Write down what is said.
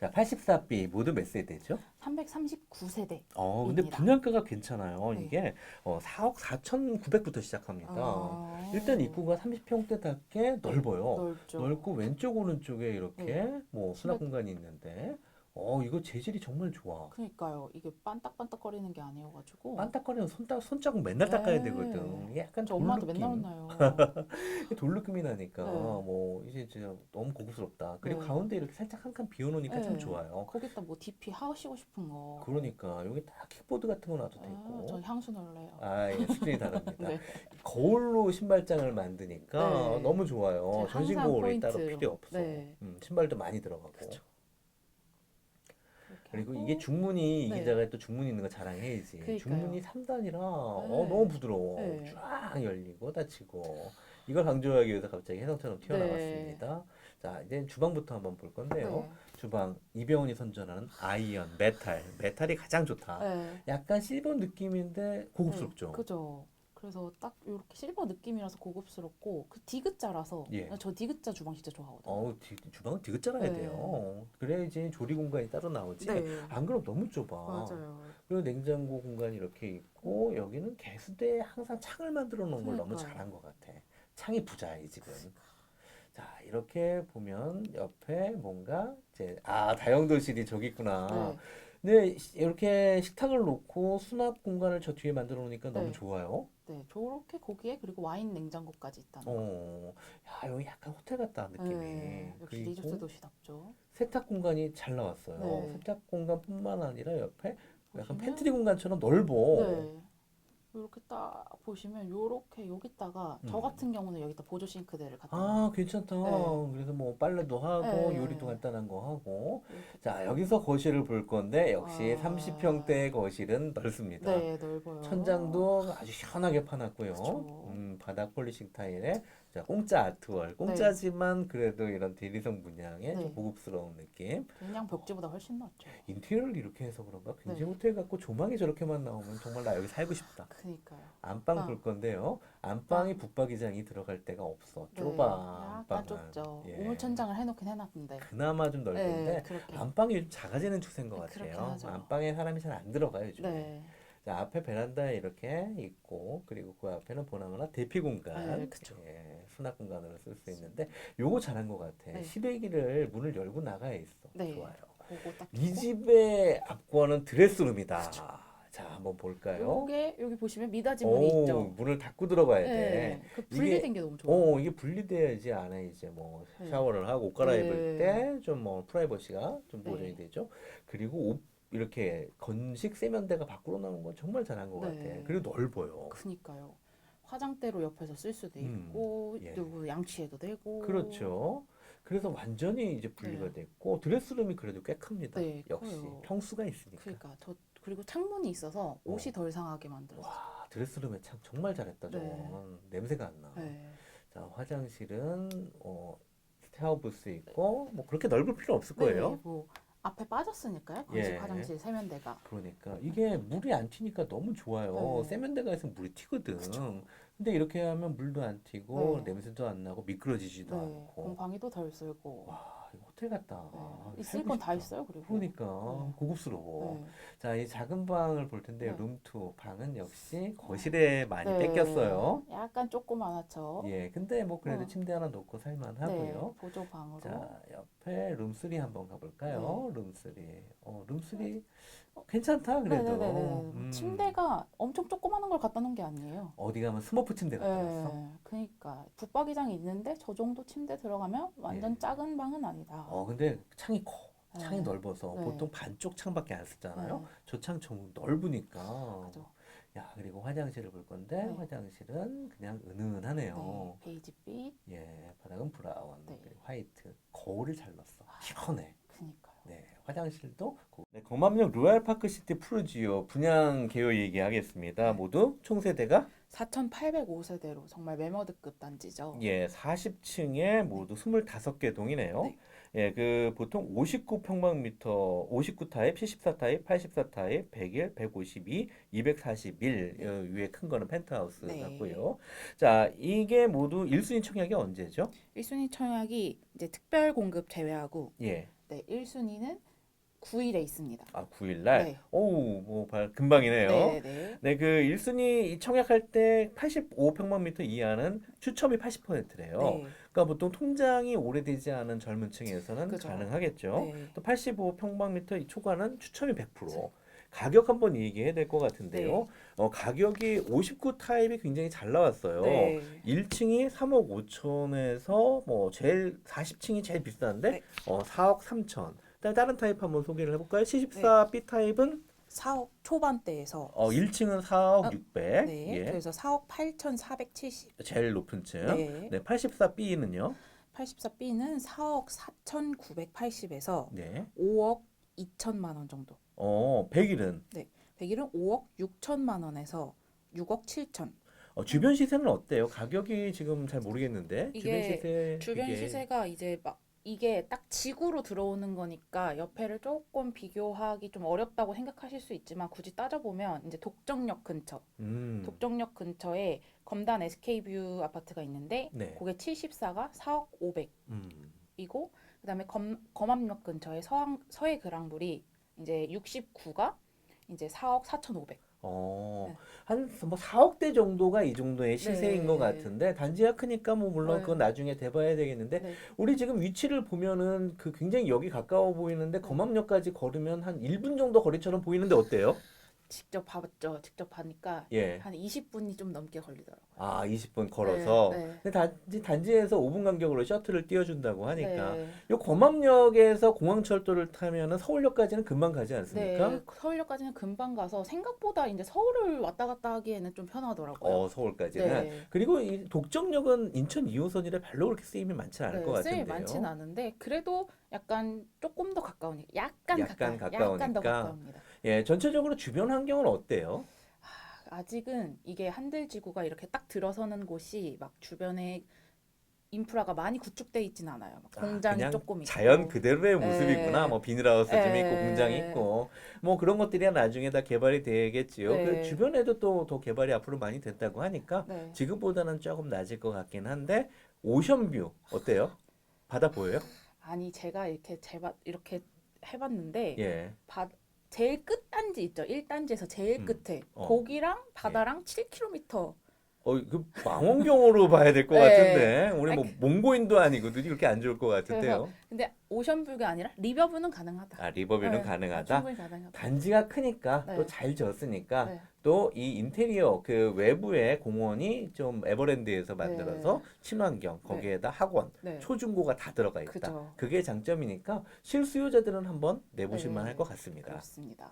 자, 84B 모두 몇 세대죠? 339세대. 어, 근데 입니다. 분양가가 괜찮아요. 네. 이게 어, 4억 4,900부터 시작합니다. 어. 일단 입구가 30평대답게 넓어요. 넓죠. 넓고 왼쪽 오른쪽에 이렇게 네. 뭐 수납- 공간이 있는데 어 이거 재질이 정말 좋아. 그러니까요. 이게 반딱반딱거리는 게 아니어가지고. 반딱거리면 손자, 손자국 맨날 네. 닦아야 되거든. 이게 약간 저 돌 엄마도 느낌. 맨날 혼나요. 돌 느낌이 나니까 네. 뭐 이제 진짜 너무 고급스럽다. 그리고 네. 가운데 이렇게 살짝 한 칸 비워놓으니까 참 네. 좋아요. 거기다 뭐 DP 하시고 싶은 거. 그러니까 여기 딱 킥보드 같은 거 놔도 아, 되고. 전 향수 넣을래요. 아, 예, 수준이 다릅니다. 네. 거울로 신발장을 만드니까 네. 너무 좋아요. 제 전신 거울이 따로 포인트. 필요 없어. 네. 음, 신발도 많이 들어가고. 그쵸. 그리고. 이게 중문이 이 네. 기자가 또 중문 있는 거 자랑해야지. 그러니까요. 중문이 3단이라 어, 네. 너무 부드러워. 네. 쫙 열리고 닫히고. 이걸 강조하기 위해서 갑자기 해성처럼 튀어나왔습니다. 자, 이제 주방부터 한번 볼 건데요. 네. 주방 이병헌이 선전하는 아이언, 메탈. 메탈이 가장 좋다. 네. 약간 실버 느낌인데 고급스럽죠. 네, 그죠. 그래서 딱 이렇게 실버 느낌이라서 고급스럽고 그 디귿자라서 예. 저 디귿자 주방 진짜 좋아하거든요. 어우, 디- 주방은 잘라야 네. 돼요. 그래야지 조리 공간이 따로 나오지. 네. 안 그럼 너무 좁아. 맞아요. 그리고 냉장고 공간이 이렇게 있고 여기는 개수대에 항상 창을 만들어 놓은 걸 너무 그러니까요. 잘한 것 같아. 창이 부자야 이 집은. 자 이렇게 보면 옆에 뭔가 이제 아 다용도실이 저기 있구나. 네. 근데 시- 이렇게 식탁을 놓고 수납 공간을 저 뒤에 만들어 놓으니까 너무 네. 좋아요. 네, 저렇게 거기에 그리고 와인 냉장고까지 있다는 거. 어, 야 여기 약간 호텔 같다 느낌이. 네, 역시 그리고 리조트 도시답죠. 세탁 공간이 잘 나왔어요. 네. 세탁 공간뿐만 아니라 옆에 약간 보시면- 팬트리 공간처럼 넓어. 네. 이렇게 딱 보시면 요렇게 여기다가 저 음. 같은 경우는 여기다 보조 싱크대를 갖다 아, 괜찮다. 네. 그래서 뭐 빨래도 하고 네. 요리도 간단한 거 하고. 이렇게 자, 여기서 거실을 볼 건데 역시 아. 30평대의 거실은 넓습니다. 네, 넓어요. 천장도 아주 시원하게 파놨고요. 그쵸. 음, 바닥 폴리싱 타일에 자, 공짜 아트월. 공짜지만 그래도 이런 대리석 문양의 네. 좀 고급스러운 느낌. 그냥 벽지보다 훨씬 낫죠. 인테리어를 이렇게 해서 그런가? 굉장히 네. 호텔 같고 조망이 저렇게만 나오면 정말 나 여기 살고 싶다. 그니까요. 안방 아. 볼 건데요. 안방이 붙박이장이 들어갈 데가 없어. 네, 좁아. 약간 안방은. 좁죠. 예. 우물천장을 해놓긴 해놨는데. 그나마 좀 넓은데 네, 그렇게. 안방이 요즘 작아지는 추세인 것 네, 그렇긴 같아요. 하죠. 안방에 사람이 잘 안 들어가요, 요즘. 네. 자, 앞에 베란다에 이렇게 있고 그리고 그 앞에는 보나마나 대피 공간, 네, 그쵸. 예, 수납 공간으로 쓸 수 있는데 요거 잘한 것 같아. 네. 시래기를 문을 열고 나가야 있어. 네. 좋아요. 그거 딱이 두고. 집의 앞권은 드레스룸이다. 자, 한번 볼까요? 요게 여기 보시면 미닫이 문이 오, 있죠. 문을 닫고 들어가야 돼. 네. 그 분리된 게 너무 좋아요. 어, 이게 분리돼야지 안에 이제 뭐 네. 샤워를 하고 옷 갈아입을 네. 때 좀 뭐 프라이버시가 좀 네. 보존이 되죠. 그리고 옷 이렇게 건식 세면대가 밖으로 나온 건 정말 잘한 것 네. 같아. 그리고 넓어요. 그니까요. 화장대로 옆에서 쓸 수도 음, 있고 예. 또 양치해도 되고. 그렇죠. 그래서 완전히 이제 분리가 네. 됐고 드레스룸이 그래도 꽤 큽니다. 네, 역시 커요. 평수가 있으니까. 그러니까 저 그리고 창문이 있어서 옷이 어. 덜 상하게 만들었어요. 와, 드레스룸에 참 정말 잘했다. 저건 네. 냄새가 안 나. 네. 자, 화장실은 어, 샤워 부스 있고 뭐 그렇게 넓을 필요 없을 거예요. 네, 뭐 앞에 빠졌으니까요. 건식 예. 화장실 세면대가. 그러니까 이게 물이 안 튀니까 너무 좋아요. 네. 세면대가 있으면 물이 튀거든. 근데 이렇게 하면 물도 안 튀고 네. 냄새도 안 나고 미끄러지지도 네. 않고. 공방이도 덜 쓸고. 와, 이거 호텔 같다. 네. 아, 있을 건 다. 있어요. 그리고. 그러니까 네. 고급스러워. 네. 자, 이 작은 방을 볼 텐데요. 네. 룸투 방은 역시 거실에 많이 네. 뺏겼어요. 약간 조그만하죠. 예, 근데 뭐 그래도 어. 침대 하나 놓고 살만하고요. 네. 보조 방으로. 자, 옆에 룸3 한번 가볼까요? 룸3. 어, 룸3 어, 괜찮다, 그래도. 네네네. 음. 침대가 엄청 조그마한 걸 갖다 놓은 게 아니에요. 어디 가면 스머프 침대 갖다 놨어? 네, 그러니까 붙박이장이 있는데 저 정도 침대 들어가면 완전 예. 작은 방은 아니다. 어, 근데 창이 커. 창이 네. 넓어서 네. 보통 반쪽 창밖에 안 쓰잖아요. 네. 저창좀 넓으니까. 그죠. 야, 그리고 화장실을 볼 건데 네. 화장실은 그냥 은은하네요. 네, 베이지빛. 예, 바닥은 브라운, 네. 그리고 화이트. 거울을 잘 넣었어. 시원해. 그니까요. 네, 화장실도 고- 네, 검암역 로얄파크시티 푸르지오 분양 개요 얘기하겠습니다. 네. 모두 총 세대가 4,805세대로 정말 메머드급 단지죠. 예, 40층에 모두 25개 동이네요. 네. 예, 그 보통 59평방미터, 59 타입, 74 타입, 84 타입, 101, 152, 241 네. 어, 위에 큰 거는 펜트하우스 네. 같고요. 자, 이게 모두 1순위 청약이 언제죠? 1순위 청약이 이제 특별 공급 제외하고 예. 네, 1순위는 9일에 있습니다. 아, 9일 날. 네. 오우, 뭐 발- 금방이네요. 네, 네. 네, 그 1순위 청약할 때 85평방미터 이하는 추첨이 80%래요. 네. 그러니까 보통 통장이 오래되지 않은 젊은 층에서는 그죠. 가능하겠죠. 네. 또 85평방미터 초과는 추첨이 100%. 가격 한번 얘기해야 될 것 같은데요. 네. 어, 가격이 59 타입이 굉장히 잘 나왔어요. 네. 1층이 3억 5천에서 뭐 제일 40층이 제일 비싼데 네. 어, 4억 3천. 다른 타입 한번 소개를 해볼까요? 74 B 타입은 4억 초반대에서 어, 1층은 4억 어, 600. 네. 예. 그래서 4억 8,470. 제일 높은 층. 네. 네, 84 B는요. 84B는 4억 4,980에서 네. 5억 2천만 원 정도. 어, 100일은 100일은 5억 6천만 원에서 6억 7천. 어, 주변 시세는 어때요? 가격이 지금 잘 모르겠는데 주변 이게 시세 주변 이게- 시세가 이제 막 이게 딱 지구로 들어오는 거니까 옆에를 조금 비교하기 좀 어렵다고 생각하실 수 있지만 굳이 따져보면 이제 독정역 근처, 음. 독정역 근처에 검단 SK뷰 아파트가 있는데 네. 그게 74가 4억 500이고 음. 그다음에 검, 검암역 근처에 서항, 서해 그랑블이 이제 69가 이제 4억 4,500. 어, 네. 한뭐 4억 대 정도가 이 정도의 시세인 네. 것 같은데 단지가 크니까 뭐 물론 네. 그건 나중에 돼봐야 되겠는데 네. 우리 지금 위치를 보면은 그 굉장히 여기 가까워 보이는데 네. 검암역까지 걸으면 한 1분 정도 거리처럼 보이는데 어때요? 직접 봐봤죠. 직접 봐니까 예. 한 20분이 좀 넘게 걸리더라고요. 아, 20분 걸어서. 네, 네. 근데 단지, 단지에서 5분 간격으로 셔틀을 띄워준다고 하니까. 네. 요 검암역에서 공항철도를 타면은 서울역까지는 금방 가지 않습니까? 네, 서울역까지는 금방 가서 생각보다 이제 서울을 왔다 갔다 하기에는 좀 편하더라고요. 어, 서울까지는. 네. 그리고 이 독정역은 인천 2호선이라 별로 그렇게 쓰임이 많지 않을 것 네, 쓰임이 같은데요. 많지는 않은데 그래도 약간 조금 더 가까우니까 약간, 약간 가까워, 약간 더 가까우니까. 가까웁니다. 예, 전체적으로 주변 환경은 어때요? 아, 아직은 이게 한들지구가 이렇게 딱 들어서는 곳이 막 주변에 인프라가 많이 구축돼 있진 않아요. 막 아, 공장이 그냥 조금 있고. 자연 그대로의 모습이구나. 네. 뭐 비닐하우스 좀 네. 있고 공장 있고 뭐 그런 것들이 나중에 다 개발이 되겠지요. 네. 그 주변에도 또 더 개발이 앞으로 많이 됐다고 하니까 네. 지금보다는 조금 낮을 것 같긴 한데 오션뷰 어때요? 바다 보여요? 아니 제가 이렇게 제바 이렇게 해봤는데 예. 바, 제일 끝 단지 있죠. 1단지에서 제일 음. 끝에 어. 거기랑 바다랑 7km. 어, 그 망원경으로 봐야 될 것 네. 같은데 우리 뭐 아니, 몽고인도 아니고 눈이 그렇게 안 좋을 것 같은데요. 근데 오션뷰가 아니라 리버뷰는 가능하다. 아 리버뷰는 네, 가능하다. 충분히 가능하다. 단지가 크니까 네. 또잘 졌으니까 네. 또이 인테리어 그 외부의 공원이 좀 에버랜드에서 만들어서 친환경 거기에다 학원 네. 초중고가 다 들어가 있다. 그죠. 그게 장점이니까 실수요자들은 한번 내보실 네. 만할 것 같습니다. 그렇습니다.